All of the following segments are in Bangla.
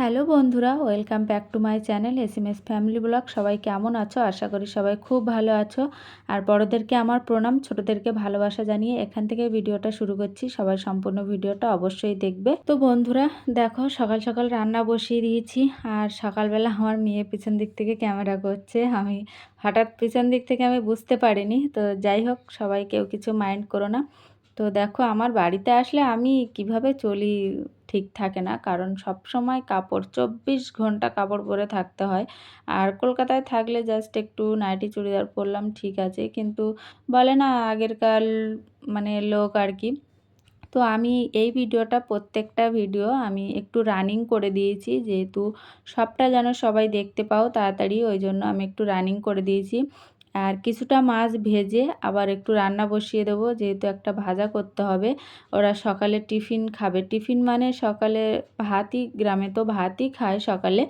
হ্যালো বন্ধুরা, welcome back to my channel S M S family blog. সবাই কেমন আছো? আশা করি সবাই খুব ভালো আছো। আর বড়োদেরকে আমার প্রণাম, ছোটোদেরকে ভালোবাসা জানিয়ে এখান থেকে ভিডিওটা শুরু করছি। সবাই সম্পূর্ণ ভিডিওটা অবশ্যই দেখবে। তো বন্ধুরা, দেখো সকাল সকাল রান্না বসিয়ে দিয়েছি। আর সকালবেলা আমার মেয়ে পিছন দিক থেকে ক্যামেরা করছে। আমি হঠাৎ পিছন দিক থেকে আমি বুঝতে পারিনি। তো যাই হোক সবাই কেউ কিছু মাইন্ড করো না। তো দেখো আমার বাড়িতে আসলে আমি কীভাবে চলি ঠিক থাকে না। কারণ সব সময় কাপড়, চব্বিশ ঘণ্টা কাপড় পরে থাকতে হয়। আর কলকাতায় থাকলে জাস্ট একটু নাইটি চুড়িদার পরলাম, ঠিক আছে। কিন্তু বলে না আগেরকার মানে লোক আর কি। তো আমি এই ভিডিওটা, প্রত্যেকটা ভিডিও আমি একটু রানিং করে দিয়েছি। যেহেতু সবটা যেন সবাই দেখতে পাও তাড়াতাড়ি, ওই জন্য আমি একটু রানিং করে দিয়েছি। আর কিছুটা মাছ ভেজে আবার একটু রান্না বসিয়ে দেবো, যেহেতু একটা ভাজা করতে হবে। ওরা সকালে টিফিন খাবে। টিফিন মানে সকালে ভাতই, গ্রামে তো ভাতই খায় সকালে।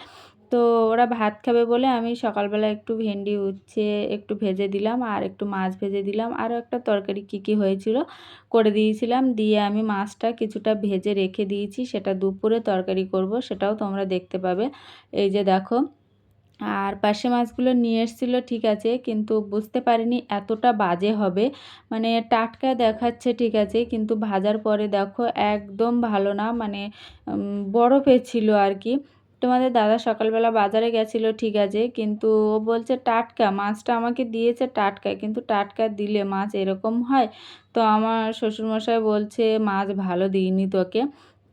তো ওরা ভাত খাবে বলে আমি সকালবেলা একটু ভেন্ডি, উচ্ছে একটু ভেজে দিলাম আর একটু মাছ ভেজে দিলাম। আরও একটা তরকারি কী কী হয়েছিল করে দিয়েছিলাম। দিয়ে আমি মাছটা কিছুটা ভেজে রেখে দিয়েছি। সেটা দুপুরে তরকারি করব, সেটাও তোমরা দেখতে পাবে। এই যে দেখো আর পাশে মাছগুলো নিয়ে এসেছিল, ঠিক আছে, কিন্তু বুঝতে পারিনি এতটা বাজে হবে। মানে টাটকা দেখাচ্ছে, ঠিক আছে, কিন্তু ভাজার পরে দেখো একদম ভালো না মানে বরফের ছিল আর কি। তোমাদের দাদা সকালবেলা বাজারে গেছিল, ঠিক আছে, কিন্তু ও বলছে টাটকা, মাছটা আমাকে দিয়েছে টাটকা, কিন্তু টাটকা দিলে মাছ এরকম হয়? তো আমার শ্বশুরমশাই বলছে, মাছ ভালো দিইনি তোকে।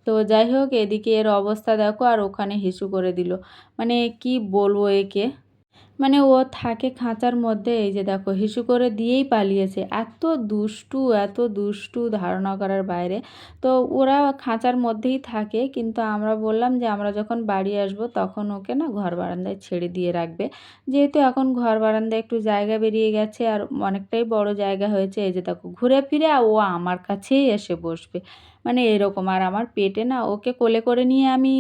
তো যাই হোক, এদিকে এর অবস্থা দেখো আর ওখানে হিসু করে দিল। মানে কি বলব একে? মানে ও থাকে খাঁচার মধ্যে, এই যে দেখো, হিসু করে দিয়েই পালিয়েছে। এত দুষ্টু এত দুষ্টু ধারণা করার বাইরে। তো ওরা খাঁচার মধ্যেই থাকে, কিন্তু আমরা বললাম যে আমরা যখন বাড়ি আসব তখন ওকে না ঘর বারান্দায় ছেড়ে দিয়ে রাখবে। যেহেতু এখন ঘর বারান্দায় একটু জায়গা বেরিয়ে গেছে আর অনেকটাই বড় জায়গা হয়েছে, এই যে দেখো, ঘুরে ফিরে ও আমার কাছেই এসে বসবে। মানে এরকম। আর আমার পেটে না, ওকে কোলে করে নিয়ে আমি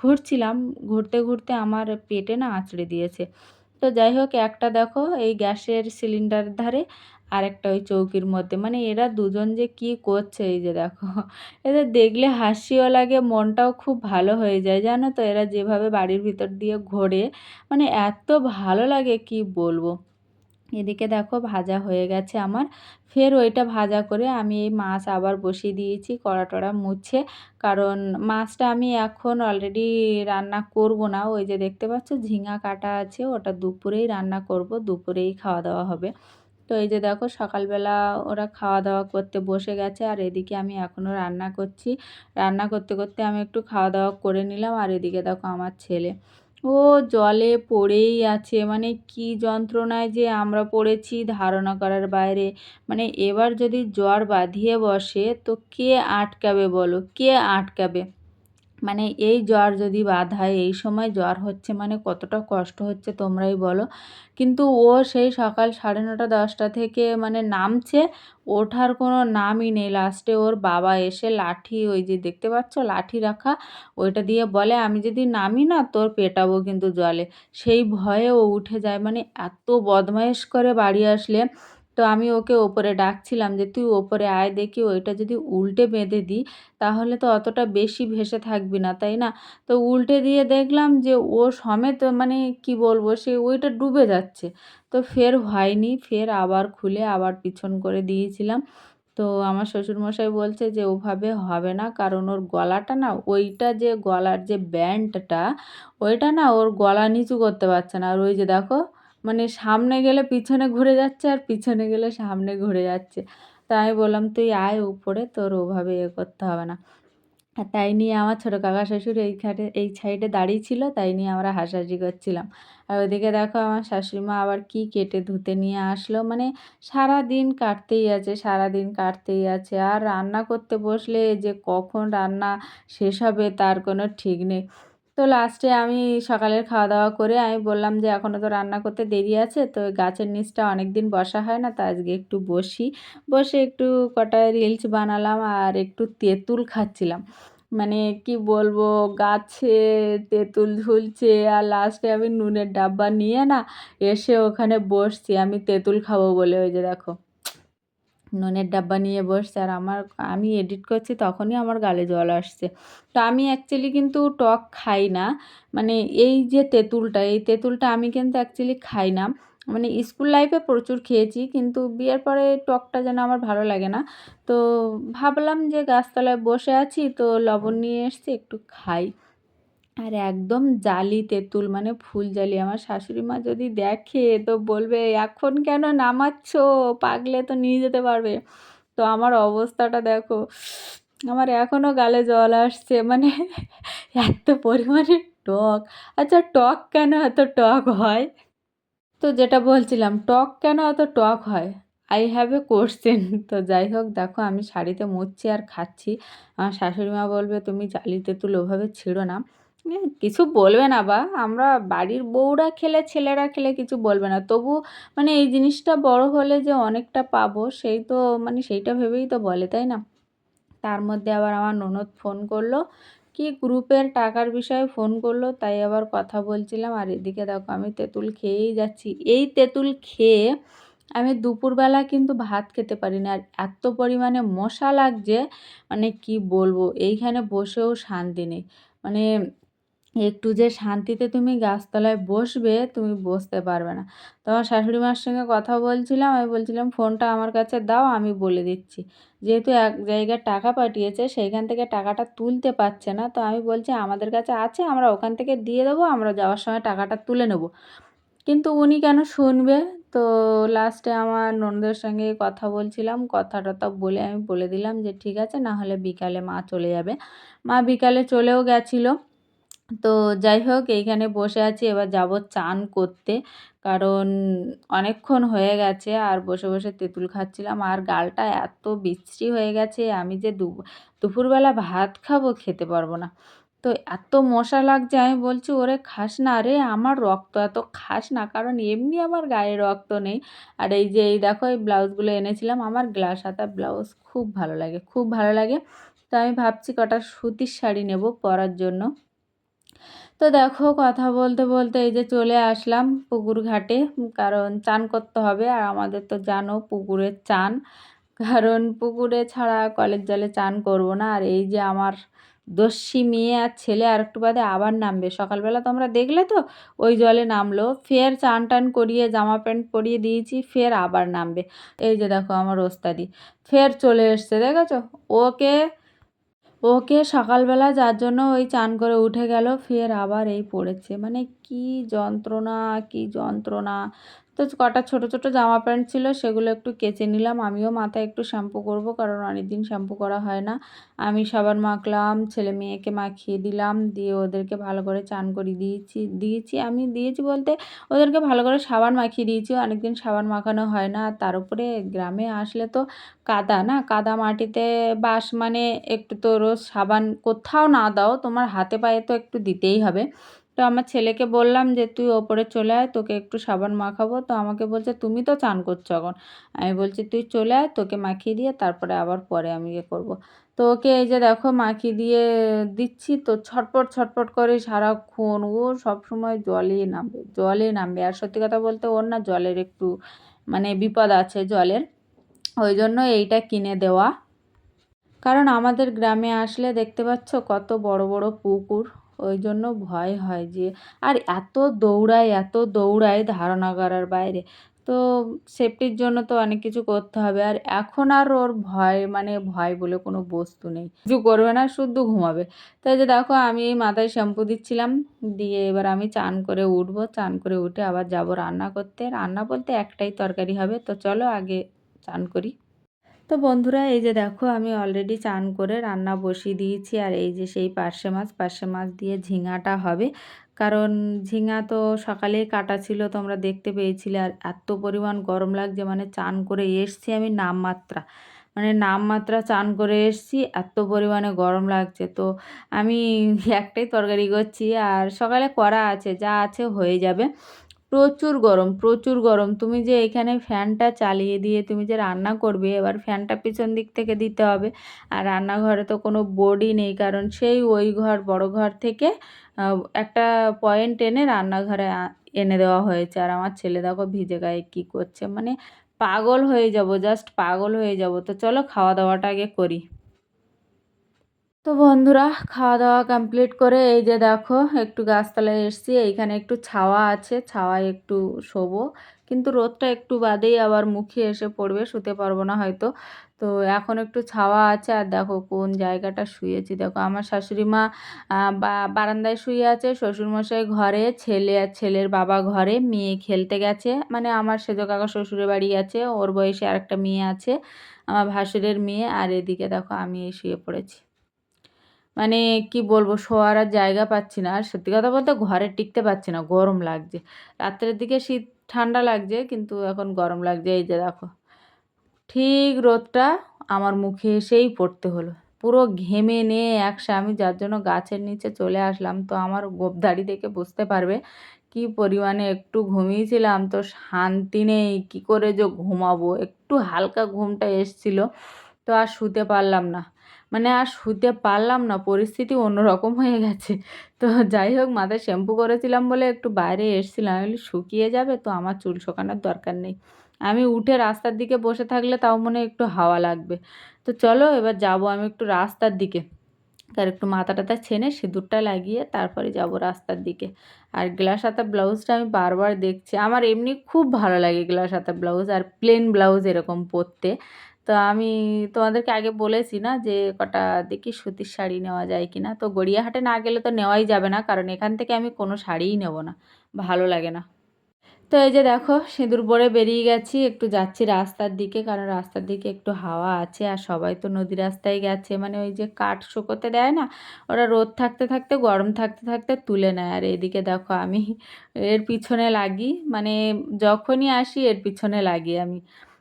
ঘুরছিলাম। ঘুরতে ঘুরতে আমার পেটে না আঁচড়ে দিয়েছে। তো যাই হোক, একটা দেখো, এই গ্যাসের সিলিন্ডার ধারে আর একটা ওই চৌকির মধ্যে। মানে এরা দুজন যে কি করছে এই যে দেখো। এদের দেখলে হাসিও লাগে, মনটাও খুব ভালো হয়ে যায়। জানো তো, এরা যেভাবে বাড়ির ভিতর দিয়ে ঘোরে মানে এত ভালো লাগে, কি বলব? এদিকে দেখো ভাজা হয়ে গেছে আমার। ফের ওইটা ভাজা করে আমি এই মাছ আবার বসিয়ে দিয়েছি, কড়া টড়া মুছে। কারণ মাছটা আমি এখন অলরেডি রান্না করব না। ওই যে দেখতে পাচ্ছ ঝিঙা কাটা আছে, ওটা দুপুরেই রান্না করব, দুপুরেই খাওয়া দাওয়া হবে। তো এই যে দেখো সকালবেলা ওরা খাওয়া দাওয়া করতে বসে গেছে আর এদিকে আমি এখনও রান্না করছি। রান্না করতে করতে আমি একটু খাওয়া দাওয়া করে নিলাম আর এদিকে দেখো আমার ছেলে। ও জলে পড়েই আছে। মানে কি যন্ত্রণায় যে আমরা পড়েছি ধারণা করার বাইরে। মানে এবার যদি জ্বর বাঁধিয়ে বসে তো কে আটকাবে বলো? কে আটকাবে? মানে এই জ্বর যদি বাঁধায় এই সময় জ্বর হচ্ছে মানে কতটা কষ্ট হচ্ছে তোমরাই বলো। কিন্তু ও সেই সকাল সাড়ে নটা, দশটা থেকে মানে নামছে, ওঠার কোনো নামই নেই। লাস্টে ওর বাবা এসে লাঠি ওই যে দেখতে পাচ্ছ, লাঠি রাখা, ওইটা দিয়ে বলে, আমি যদি নামি না, তোর পেটাবো কিন্তু জলে। সেই ভয়ে ও উঠে যায়। মানে এত বদমায়েশ করে বাড়ি আসলে। তো আমি ওকে ওপরে ডাকছিলাম যে, তুই ওপরে আয়, দেখি ওইটা যদি উল্টে বেঁধে দিই, তাহলে তো অতটা বেশি ভেসে থাকবি না। তাই না? তো উল্টে দিয়ে দেখলাম যে, ও সমেত মানে কি বলব, সে ওইটা ডুবে যাচ্ছে। তো ফের হয়নি, ফের আবার খুলে আবার পিছন করে দিয়েছিলাম। তো আমার শ্বশুরমশাই বলছে যে, ওভাবে হবে না। কারণ ওর গলাটা না, ওইটা যে গলার যে ব্যান্ডটা, ওইটা না ওর গলা নিচু করতে পারছে না। আর ওই যে দেখো মানে সামনে গেলে পিছনে ঘুরে যাচ্ছে আর পিছনে গেলে সামনে ঘুরে যাচ্ছে। তাই আমি বললাম, তুই আয় উপরে, তোর ওভাবে ইয়ে করতে হবে না। আর তাই নিয়ে আমার ছোটো কাকা শ্বশুর এই খাটে, এই সাইডে দাঁড়িয়ে ছিল, তাই নিয়ে আমরা হাসাহাসি করছিলাম। আর ওদিকে দেখো আমার শাশুড়িমা আবার কি কেটে ধুতে নিয়ে আসলো। মানে সারা দিন কাটতেই আছে সারা দিন কাটতেই আছে। আর রান্না করতে বসলে যে কখন রান্না শেষ হবে তার কোনো ঠিক নেই। তো লাস্টে আমি সকালের খাওয়া দাওয়া করে আমি বললাম যে এখনও তো রান্না করতে দেরি আছে, তো গাছের নিচটা অনেক দিন বসা হয় না, তো আজকে একটু বসি। বসে একটু কটা রিলস বানালাম আর একটু তেঁতুল খাচ্ছিলাম। মানে কি বলব, গাছে তেঁতুল ঝুলছে আর লাস্টে আমি নুনের ডাব্বা নিয়ে না এসে ওখানে বসছি, আমি তেঁতুল খাব বলে, ওই যে দেখো। নুনের ডাব্বা নিয়ে বসছে আর আমার, আমি এডিট করছি তখনই আমার গালে জল আসছে। তো আমি অ্যাকচুয়ালি কিন্তু টক খাই না। মানে এই যে তেঁতুলটা, এই তেঁতুলটা আমি কিন্তু অ্যাকচুয়ালি খাই না। মানে স্কুল লাইফে প্রচুর খেয়েছি কিন্তু বিয়ের পরে টকটা যেন আমার ভালো লাগে না। তো ভাবলাম যে গাছতলায় বসে আছি তো লবণ নিয়ে এসছি, একটু খাই। আর একদম জালি তেঁতুল মানে ফুল জালি। আমার শাশুড়ি মা যদি দেখে তো বলবে, এখন কেন নামাচ্ছ? পাগলে তো নিয়ে যেতে পারবে। তো আমার অবস্থাটা দেখো, আমার এখনও গালে জল আসছে মানে এত পরিমাণে টক। আচ্ছা টক কেন এত টক হয়? তো যেটা বলছিলাম, টক কেন এত টক হয়? আই হ্যাভ এ কোশ্চেন তো যাই হোক, দেখো, আমি শাড়িতে মুছছি আর খাচ্ছি। আমার শাশুড়ি মা বলবে, তুমি জালি তেঁতুল ওভাবে ছিঁড়ো না। কিছু বলবে না বা। আমরা বাড়ির বউরা খেলে ছেলেরা খেলে কিছু বলবে না। তবু মানে এই জিনিসটা বড় হলে যে অনেকটা পাবো, সেই তো মানে সেইটা ভেবেই তো বলে, তাই না? তার মধ্যে আবার আমার ননদ ফোন করল, কি গ্রুপের টাকার বিষয়ে ফোন করল, তাই আবার কথা বলছিলাম। আর এদিকে দেখো, আমি তেঁতুল খেয়েই যাচ্ছি। এই তেঁতুল খেয়ে আমি দুপুরবেলা কিন্তু ভাত খেতে পারি না আর এত পরিমাণে মশা লাগছে মানে কি বলব? এইখানে বসেও শান্তি নেই। মানে একটু যে শান্তিতে তুমি গাছতলায় বসবে, তুমি বসতে পারবে না। তো আমার শাশুড়ি মার সঙ্গে কথা বলছিলাম, আমি বলছিলাম, ফোনটা আমার কাছে দাও, আমি বলে দিচ্ছি। যেহেতু এক জায়গায় টাকা পাঠিয়েছে, সেইখান থেকে টাকাটা তুলতে পারছে না। তো আমি বলছি, আমাদের কাছে আছে, আমরা ওখান থেকে দিয়ে দেবো, আমরা যাওয়ার সময় টাকাটা তুলে নেব। কিন্তু উনি কেন শুনবে? তো লাস্টে আমার ননদের সঙ্গে কথা বলছিলাম কথা টথা বলে আমি বলে দিলাম যে, ঠিক আছে, না হলে বিকালে মা চলে যাবে। মা বিকালে চলেও গেছিল। তো যাই হোক, এইখানে বসে আছি। এবার যাব চান করতে। কারণ অনেকক্ষণ হয়ে গেছে, আর বসে বসে তেঁতুল খাচ্ছিলাম। আর গালটা এত বিশ্রী হয়ে গেছে, আমি যে দুপুরবেলা ভাত খাব খেতে পারব না। তো এত মশা লাগছে, আমি বলছি, ওরে খাস না রে, আমার রক্ত এত খাস না। কারণ এমনি আমার গায়ে রক্ত নেই। আর এই যে, এই দেখো, এই ব্লাউজগুলো এনেছিলাম। আমার গ্লাস হাতা ব্লাউজ খুব ভালো লাগে, খুব ভালো লাগে। তো আমি ভাবছি কটা সুতির শাড়ি নেব পরার জন্য। তো দেখো কথা বলতে বলতে এই যে চলে আসলাম পুকুর ঘাটে, কারণ চান করতে হবে আর আমাদের তো জানো পুকুরের চান। কারণ পুকুরে ছাড়া কলের জলে চান করব না। আর এই যে আমার দস্যি মেয়ে আর ছেলে আর একটু বাদে আবার নামবে। সকালবেলা তোমরা দেখলে তো ওই জলে নামলো। ফের চান টান করিয়ে জামা প্যান্ট পরিয়ে দিয়েছি, ফের আবার নামবে। এই যে দেখো আমার ওস্তাদি, ফের চলে এসছে, দেখেছ? ওকে ওকে সকালবেলা যার জন্য ওই চান করে উঠে গেল, ফের আবার এই পড়েছে। মানে কি যন্ত্রণা কি যন্ত্রণা। তো কটা ছোট ছোট জামা প্যান্ট ছিল সেগুলো একটু কেচে নিলাম। আমিও মাথায় একটু শ্যাম্পু করব কারণ অনেক দিন শ্যাম্পু করা হয় না। আমি সাবান মাখলাম, ছেলে মেয়েকে মাখিয়ে দিলাম, দিয়ে ওদেরকে ভালো করে চান করে দিয়েছি দিয়েছি। আমি দিয়েছি বলতে ওদেরকে ভালো করে সাবান মাখিয়ে দিয়েছি। অনেকদিন সাবান মাখানো হয় না। তার উপরে গ্রামে আসলে তো কাদা না? কাদা মাটিতে বাস মানে একটু তো রোজ সাবান কোথাও না দাও, তোমার হাতে পায়ে তো একটু দিতেই হবে। তো আমার ছেলেকে বললাম যে, তুই ওপরে চলে আয়, তোকে একটু সাবান মাখাবো। তো আমাকে বলছে, তুমি তো চান করছ এখন। আমি বলছি, তুই চলে আয়, তোকে মাখিয়ে দিয়ে তারপরে আবার পরে আমি ইয়ে করব। তো ওকে এই যে দেখো, মাখিয়ে দিয়ে দিচ্ছি। তো ছটপট ছটপট করে সারাক্ষণ ও সবসময় জলে নামবে জলে নামবে। আর সত্যি কথা বলতে ওর না জলের একটু মানে বিপদ আছে জলের। ওই জন্য এইটা কিনে দেওয়া। কারণ আমাদের গ্রামে আসলে দেখতে পাচ্ছ কত বড় বড় পুকুর। ওই জন্য ভয় হয় যে, আর এত দৌড়ায় এত দৌড়ায় ধারণা করার বাইরে, তো সেফটির জন্য তো অনেক কিছু করতে হবে। আর এখন আর ওর ভয় মানে ভয় বলে কোনো বস্তু নেই। কিছু করবে না, শুদ্ধ ঘুমাবে। তাই যে দেখো, আমি এই মাথায় শ্যাম্পু দিচ্ছিলাম, দিয়ে এবার আমি চান করে উঠবো। চান করে উঠে আবার যাব রান্না করতে। রান্না বলতে একটাই তরকারি হবে, তো চলো আগে চান করি। তো বন্ধুরা, এই যে দেখো, আমি অলরেডি চান করে রান্না বসিয়ে দিয়েছি। আর এই যে সেই পার্শে মাছ পার্শে মাছ দিয়ে ঝিঙাটা হবে। কারণ ঝিঙা তো সকালেই কাটা ছিল, তোমরা দেখতে পেয়েছিলে। আর এত পরিমাণ গরম লাগছে মানে চান করে এসছি আমি নামমাত্রা। মানে নামমাত্রা চান করে এসছি, এত পরিমাণে গরম লাগছে। তো আমি একটাই তরকারি করছি, আর সকালে করা আছে, যা আছে হয়ে যাবে। প্রচুর গরম প্রচুর গরম। তুমি যে এখানে ফ্যানটা চালিয়ে দিয়ে তুমি যে রান্না করবে, এবার ফ্যানটা পিছন দিক থেকে দিতে হবে। আর রান্নাঘরে তো কোনো বোর্ডই নেই, কারণ সেই ওই ঘর, বড় ঘর থেকে একটা পয়েন্ট এনে রান্নাঘরে এনে দেওয়া হয়েছে। আর আমার ছেলে দেখো ভিজে গায়ে কী করছে। মানে পাগল হয়ে যাব জাস্ট পাগল হয়ে যাব। তো চলো খাওয়া দাওয়াটা আগে করি। তো বন্ধুরা খাওয়া দাওয়া কমপ্লিট করে এই যে দেখো, একটু গাছতলায় এসছি, এইখানে একটু ছাওয়া আছে, ছাওয়ায় একটু শোবো। কিন্তু রোদটা একটু বাদেই আবার মুখে এসে পড়বে, শুতে পারব না হয়তো। তো এখন একটু ছাওয়া আছে, আর দেখো কোন জায়গাটা শুয়েছি। দেখো আমার শাশুড়ি মা বারান্দায় শুয়ে আছে, শ্বশুরমশাই ঘরে, ছেলে আর ছেলের বাবা ঘরে, মেয়ে খেলতে গেছে। মানে আমার সেজো কাকা শ্বশুরের বাড়ি আছে, ওর বয়সে আরেকটা মেয়ে আছে, আমার ভাসুরের মেয়ে, আর এদিকে দেখো আমি শুয়ে পড়েছি। মানে কি বলব, শোয়ার আর জায়গা পাচ্ছি না। আর সত্যি কথা বলতে ঘরে টিকতে পারছি না, গরম লাগছে। রাত্রের দিকে শীত ঠান্ডা লাগছে, কিন্তু এখন গরম লাগছে, এই যে দেখো। ঠিক রোদটা আমার মুখে এসেই পড়তে হলো। পুরো ঘেমে নিয়ে একসা, আমি যার জন্য গাছের নিচে চলে আসলাম, তো আমার গোপধাড়ি দেখে বুঝতে পারবে কি পরিমাণে একটু ঘুমিয়েছিলাম। তো শান্তি নেই, কী করে যে ঘুমাবো? একটু হালকা ঘুমটা এসছিল, তো আর শুতে পারলাম না। মানে আর শুতে পারলাম না, পরিস্থিতি অন্যরকম হয়ে গেছে। তো যাই হোক, মাথায় শ্যাম্পু করেছিলাম বলে একটু বাইরে এসছিলাম। শুকিয়ে যাবে তো, আমার চুল শোকানোর দরকার নেই। আমি উঠে রাস্তার দিকে বসে থাকলে তাও মনে একটু হাওয়া লাগবে। তো চলো, এবার যাব আমি একটু রাস্তার দিকে। তার একটু মাথা টাথা ছেনে সিঁদুরটা লাগিয়ে তারপরে যাব রাস্তার দিকে। আর গ্লাস হাতা ব্লাউজটা আমি বারবার দেখছি। আমার এমনি খুব ভালো লাগে গ্লাস হাতা ব্লাউজ আর প্লেন ব্লাউজ এরকম পরতে। তো আমি তোমাদেরকে আগে বলেছি না যে কটা দেখি সুতির শাড়ি নেওয়া যায় কি না তো গড়িয়াহাটে না গেলে তো নেওয়াই যাবে না, কারণ এখান থেকে আমি কোনো শাড়িই নেব না, ভালো লাগে না। তো এই যে দেখো, সিঁদুর পরে বেরিয়ে গেছি, একটু যাচ্ছি রাস্তার দিকে, কারণ রাস্তার দিকে একটু হাওয়া আছে, আর সবাই তো নদী রাস্তায় গেছে মানে ওই যে কাঠ শুকোতে দেয় না, ওরা রোদ থাকতে থাকতে, গরম থাকতে থাকতে তুলে নেয়। আর এদিকে দেখো আমি এর পিছনে লাগি মানে যখনই আসি এর পিছনে লাগি আমি,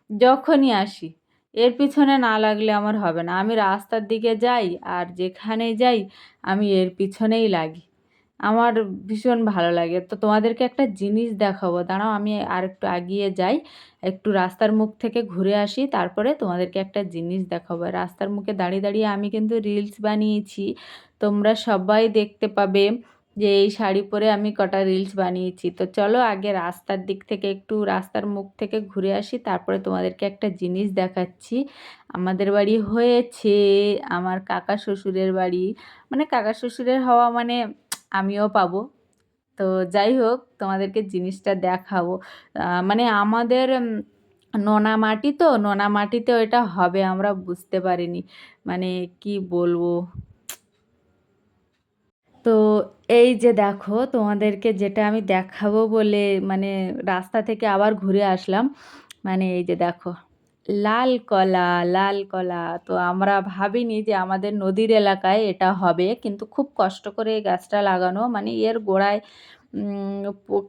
যখনই আসি। এর পিছনে না লাগলে আমার হবে না। আমি রাস্তার দিকে যাই আর যেখানে যাই, আমি এর পিছনেই লাগি। আমার ভীষণ ভালো লাগে। তো তোমাদেরকে একটা জিনিস দেখাবো। দাঁড়াও, আমি আর একটু আগিয়ে যাই। একটু রাস্তার মুখ থেকে ঘুরে আসি। তারপরে তোমাদেরকে একটা জিনিস দেখাবো। রাস্তার মুখে দাঁড়িয়ে দাঁড়িয়ে আমি কিন্তু রিলস বানিয়েছি। তোমরা সবাই দেখতে পাবে যে এই শাড়ি পরে আমি কটা রিলস বানিয়েছি। তো চলো আগে রাস্তার দিক থেকে একটু রাস্তার মুখ থেকে ঘুরে আসি, তারপরে তোমাদেরকে একটা জিনিস দেখাচ্ছি। আমাদের বাড়ি হয়েছে আমার কাকা শ্বশুরের বাড়ি। মানে কাকা শ্বশুরের হওয়া মানে আমিও পাবো। তো যাই হোক, তোমাদেরকে জিনিসটা দেখাবো। মানে আমাদের নোনা মাটি তো, নোনা মাটিতে ওইটা হবে, আমরা বুঝতে পারিনি। মানে কি বলব? তো এই যে দেখো, তোমাদেরকে যেটা আমি দেখাবো বলে মানে রাস্তা থেকে আবার ঘুরে আসলাম মানে এই যে দেখো, লাল কলা লাল কলা। তো আমরা ভাবিনি যে আমাদের নদীর এলাকায় এটা হবে, কিন্তু খুব কষ্ট করে এই গাছটা লাগানো। মানে এর গোড়ায়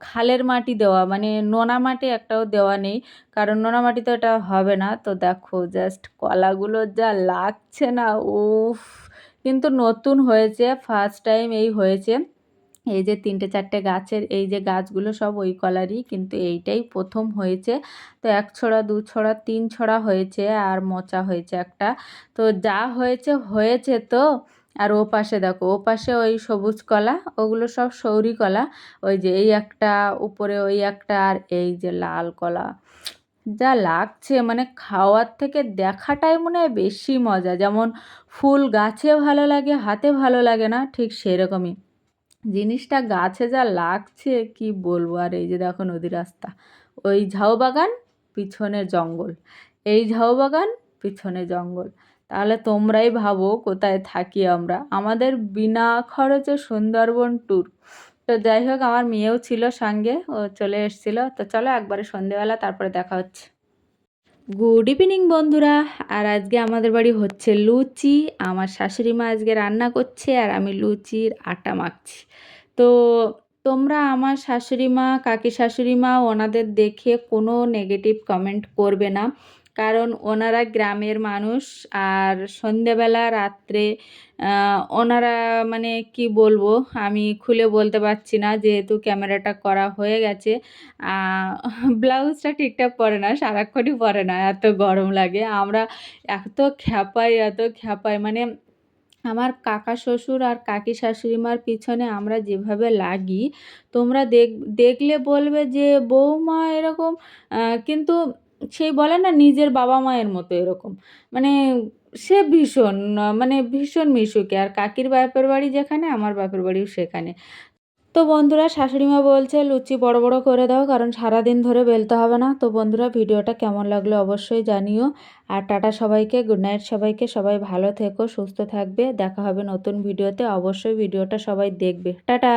খালের মাটি দেওয়া মানে নোনা মাটি একটাও দেওয়া নেই, কারণ নোনা মাটি তো এটা হবে না। তো দেখো জাস্ট কলাগুলো যা লাগছে না, উফ। কিন্তু নতুন হয়েছে ফার্স্ট টাইম এই হয়েছে। এই যে তিনটে চারটে গাছের এই যে গাছগুলো সব ওই কলারই কিন্তু এইটাই প্রথম হয়েছে। তো এক ছড়া, দু ছড়া, তিন ছড়া হয়েছে আর মোচা হয়েছে একটা। তো যা হয়েছে হয়েছে তো। আর ও পাশে দেখো, ও পাশে ওই সবুজ কলা, ওগুলো সব সৌরি কলা। ওই যে এই একটা, উপরে ওই একটা আর এই যে লাল কলা। যা লাগছে মানে খাওয়ার থেকে দেখাটাই মনে হয় বেশি মজা। যেমন ফুল গাছে ভালো লাগে, হাতে ভালো লাগে না, ঠিক সেরকমই। জিনিসটা গাছে যা লাগছে, কি বলব? আর এই যে দেখো নদী রাস্তা। ওই ঝাউ বাগান, পিছনে জঙ্গল। এই ঝাউ বাগান, পিছনে জঙ্গল। তাহলে তোমরাই ভাবো কোথায় থাকি আমরা। আমাদের বিনা খরচে সুন্দরবন ট্যুর তো যাই হোক আমার মেয়েও ছিল সঙ্গে, ও চলে এসেছিল। তো চলো একবারে সন্ধেবেলা, তারপরে দেখা হচ্ছে। গুড ইভিনিং বন্ধুরা। আর আজকে আমাদের বাড়ি হচ্ছে লুচি। আমার শাশুড়ি মা আজকে রান্না করছে, আর আমি লুচির আটা মাখছি। তো তোমরা আমার শাশুড়ি মা, কাকি শাশুড়ি মা, ওনাদের দেখে কোনো নেগেটিভ কমেন্ট করবে না। কারণ ওনারা গ্রামের মানুষ আর সন্ধেবেলা, রাত্রে ওনারা মানে কি বলব, আমি খুলে বলতে পারছি না যেহেতু ক্যামেরাটা করা হয়ে গেছে। ব্লাউজটা ঠিকঠাক পরে না, সারাক্ষণই পরে না, এত গরম লাগে। আমরা এত খ্যাপাই এত খ্যাপাই মানে আমার কাকা শ্বশুর আর কাকি শাশুড়িমার পিছনে আমরা যেভাবে লাগি, তোমরা দেখ, দেখলে বলবে যে, বৌমা এরকম কিন্তু সেই বলে না নিজের বাবা মায়ের মতো এরকম। মানে সে ভীষণ মানে ভীষণ মিশুকে। আর কাকির বাপের বাড়ি যেখানে, আমার বাপের বাড়িও সেখানে। তো বন্ধুরা, শাশুড়িমা বলছে, লুচি বড় বড় করে দাও, কারণ সারাদিন ধরে বেলতে হবে না। তো বন্ধুরা, ভিডিওটা কেমন লাগল অবশ্যই জানিও। আর টাটা সবাইকে, গুড নাইট সবাইকে। সবাই ভালো থেকো, সুস্থ থাকবে। দেখা হবে নতুন ভিডিওতে। অবশ্যই ভিডিওটা সবাই দেখবে। টাটা!